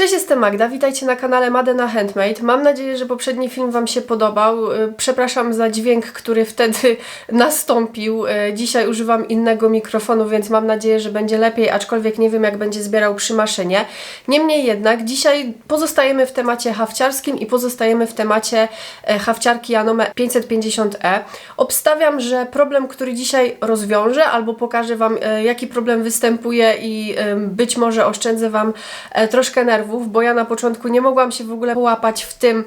Cześć, jestem Magda, witajcie na kanale Madena Handmade. Mam nadzieję, że poprzedni film Wam się podobał. Y, Przepraszam za dźwięk, który wtedy nastąpił. Y, Dzisiaj używam innego mikrofonu, więc mam nadzieję, że będzie lepiej, aczkolwiek nie wiem, jak będzie zbierał przy maszynie. Niemniej jednak, dzisiaj pozostajemy w temacie hawciarskim i pozostajemy w temacie e, hawciarki Janome 550e. Obstawiam, że problem, który dzisiaj rozwiążę, albo pokażę Wam, e, jaki problem występuje i em, być może oszczędzę Wam e, troszkę nerwów, bo ja na początku nie mogłam się w ogóle połapać w tym,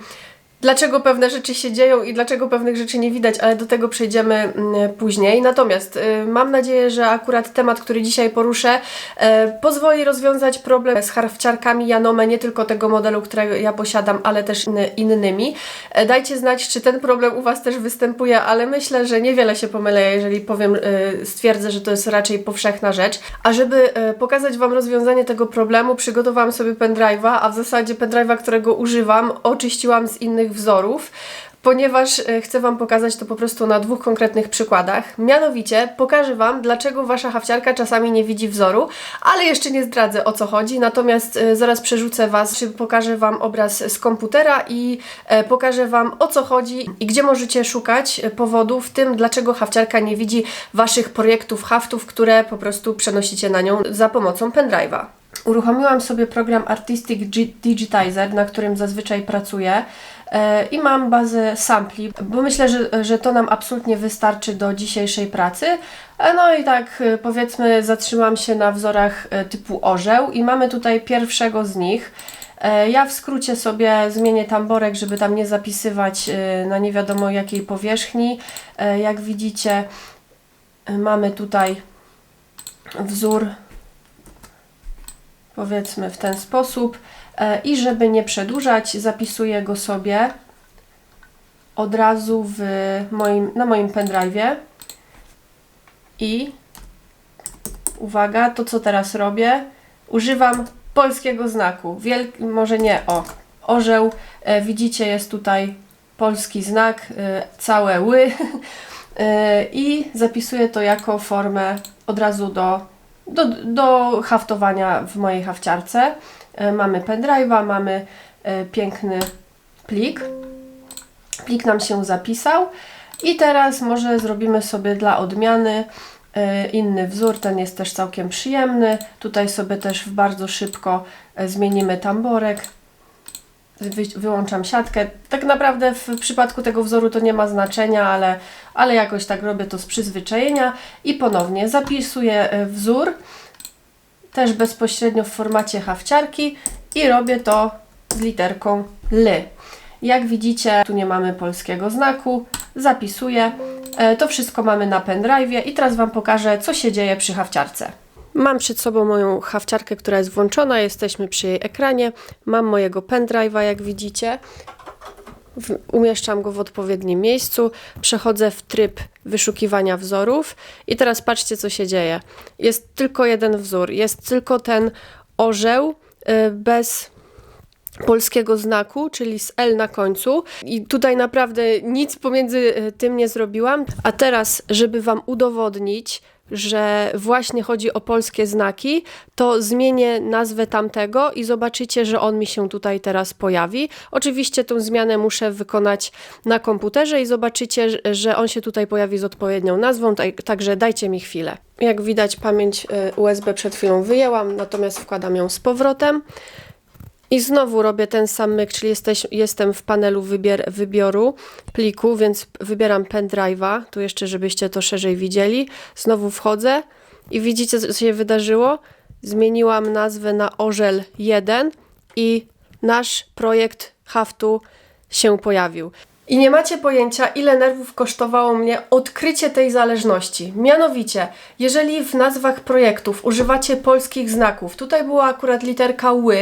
dlaczego pewne rzeczy się dzieją i dlaczego pewnych rzeczy nie widać, ale do tego przejdziemy mm, później. Natomiast y, mam nadzieję, że akurat temat, który dzisiaj poruszę, e, pozwoli rozwiązać problem z harwciarkami Janome, nie tylko tego modelu, którego ja posiadam, ale też inny- innymi. E, Dajcie znać, czy ten problem u Was też występuje, ale myślę, że niewiele się pomylę, jeżeli powiem, y, stwierdzę, że to jest raczej powszechna rzecz. A żeby pokazać Wam rozwiązanie tego problemu, przygotowałam sobie pendrive'a, a w zasadzie pendrive'a, którego używam, oczyściłam z innych wzorów ponieważ e, chcę Wam pokazać to po prostu na dwóch konkretnych przykładach. Mianowicie pokażę Wam, dlaczego Wasza hawciarka czasami nie widzi wzoru, ale jeszcze nie zdradzę o co chodzi, natomiast e, zaraz przerzucę Was, czy pokażę Wam obraz z komputera i e, pokażę Wam o co chodzi i gdzie możecie szukać powodów w tym, dlaczego hawciarka nie widzi Waszych projektów haftów, które po prostu przenosicie na nią za pomocą pendrive'a. Uruchomiłam sobie program Artistic Gi- Digitizer, na którym zazwyczaj pracuję i mam bazę sampli, bo myślę, że, że to nam absolutnie wystarczy do dzisiejszej pracy. E, No i tak e, powiedzmy zatrzymam się na wzorach e, typu orzeł i mamy tutaj pierwszego z nich. E, Ja w skrócie sobie zmienię tamborek, żeby tam nie zapisywać e, na nie wiadomo jakiej powierzchni. E, Jak widzicie e, mamy tutaj wzór powiedzmy w ten sposób E, i żeby nie przedłużać zapisuję go sobie od razu w moim, na moim pendrive'ie. I uwaga, to co teraz robię? Używam polskiego znaku. Może nie, o orzeł, e, widzicie jest tutaj polski znak, e, całe ły. E, i zapisuję to jako formę od razu do do, do haftowania w mojej hafciarce. E, Mamy pendrive'a, mamy e, piękny plik. Plik nam się zapisał. I teraz może zrobimy sobie dla odmiany e, inny wzór. Ten jest też całkiem przyjemny. Tutaj sobie też bardzo szybko zmienimy tamborek. Wy, wyłączam siatkę. Tak naprawdę w przypadku tego wzoru to nie ma znaczenia, ale, ale jakoś tak robię to z przyzwyczajenia i ponownie zapisuję e, wzór też bezpośrednio w formacie hawciarki i robię to z literką L. Jak widzicie, tu nie mamy polskiego znaku, zapisuję. E, To wszystko mamy na pendrive'ie i teraz Wam pokażę, co się dzieje przy hawciarce. Mam przed sobą moją hawciarkę, która jest włączona, jesteśmy przy jej ekranie. Mam mojego pendrive'a, jak widzicie. Umieszczam go w odpowiednim miejscu, przechodzę w tryb wyszukiwania wzorów i teraz patrzcie, co się dzieje. Jest tylko jeden wzór, jest tylko ten orzeł y, bez polskiego znaku, czyli z L na końcu. I tutaj naprawdę nic pomiędzy y, tym nie zrobiłam. A teraz, żeby Wam udowodnić, że właśnie chodzi o polskie znaki, to zmienię nazwę tamtego i zobaczycie, że on mi się tutaj teraz pojawi. Oczywiście tą zmianę muszę wykonać na komputerze i zobaczycie, że- on się tutaj pojawi z odpowiednią nazwą, tak, także dajcie mi chwilę. Jak widać, pamięć y, USB przed chwilą wyjęłam, natomiast wkładam ją z powrotem. I znowu robię ten sam myk, czyli jesteś, jestem w panelu wybier, wybioru pliku, więc wybieram pendrive'a, tu jeszcze żebyście to szerzej widzieli. Znowu wchodzę i widzicie co się wydarzyło? Zmieniłam nazwę na Orzel 1 i nasz projekt haftu się pojawił. I nie macie pojęcia, ile nerwów kosztowało mnie odkrycie tej zależności. Mianowicie, jeżeli w nazwach projektów używacie polskich znaków, tutaj była akurat literka ły,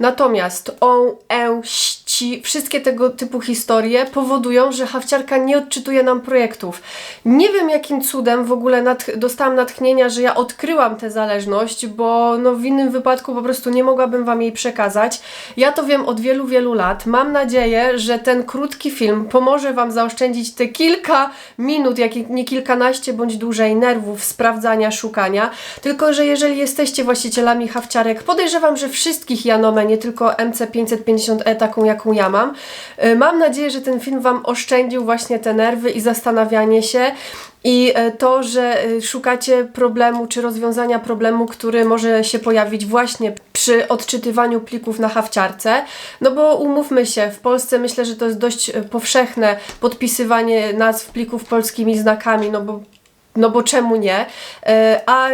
natomiast on, e, ś, ci wszystkie tego typu historie powodują, że hawciarka nie odczytuje nam projektów. Nie wiem jakim cudem w ogóle natch- dostałam natchnienia, że ja odkryłam tę zależność, bo no w innym wypadku po prostu nie mogłabym Wam jej przekazać. Ja to wiem od wielu, wielu lat. Mam nadzieję, że ten krótki film pomoże Wam zaoszczędzić te kilka minut, jak nie kilkanaście bądź dłużej nerwów, sprawdzania, szukania. Tylko, że jeżeli jesteście właścicielami hawciarek, podejrzewam, że wszystkich Janome, nie tylko MC550E, taką jaką ja mam. Y, Mam nadzieję, że ten film Wam oszczędził właśnie te nerwy i zastanawianie się. I e, to, że e, szukacie problemu czy rozwiązania problemu, który może się pojawić właśnie przy odczytywaniu plików na hawciarce. No bo umówmy się, w Polsce myślę, że to jest dość e, powszechne podpisywanie nazw plików polskimi znakami, no bo, no bo czemu nie? E, A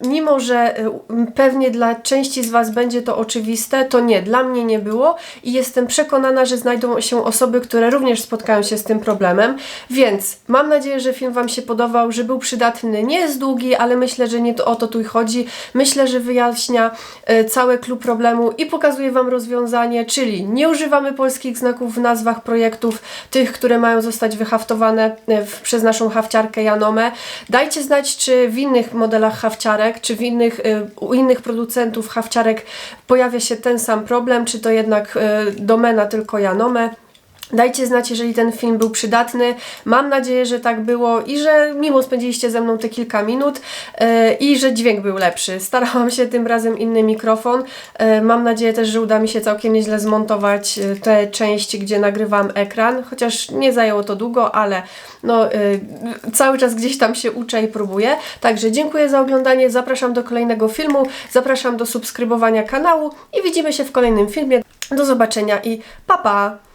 mimo że y, pewnie dla części z Was będzie to oczywiste, to nie, dla mnie nie było i jestem przekonana, że znajdą się osoby, które również spotkają się z tym problemem. Więc mam nadzieję, że film Wam się podobał, że był przydatny. Nie jest długi, ale myślę, że nie o to tu chodzi. Myślę, że wyjaśnia y, cały klub problemu i pokazuje Wam rozwiązanie, czyli nie używamy polskich znaków w nazwach projektów, tych, które mają zostać wyhaftowane y, przez naszą hafciarkę Janome. Dajcie znać, czy w innych modelach hafciarek, czy w innych, y, u innych producentów hawciarek pojawia się ten sam problem, czy to jednak y, domena tylko Janome. Dajcie znać, jeżeli ten film był przydatny. Mam nadzieję, że tak było i że miło spędziliście ze mną te kilka minut e, i że dźwięk był lepszy. Starałam się tym razem inny mikrofon. E, mam nadzieję też, że uda mi się całkiem nieźle zmontować e, te części, gdzie nagrywam ekran, chociaż nie zajęło to długo, ale no, e, cały czas gdzieś tam się uczę i próbuję. Także dziękuję za oglądanie, zapraszam do kolejnego filmu, zapraszam do subskrybowania kanału i widzimy się w kolejnym filmie. Do zobaczenia i pa pa!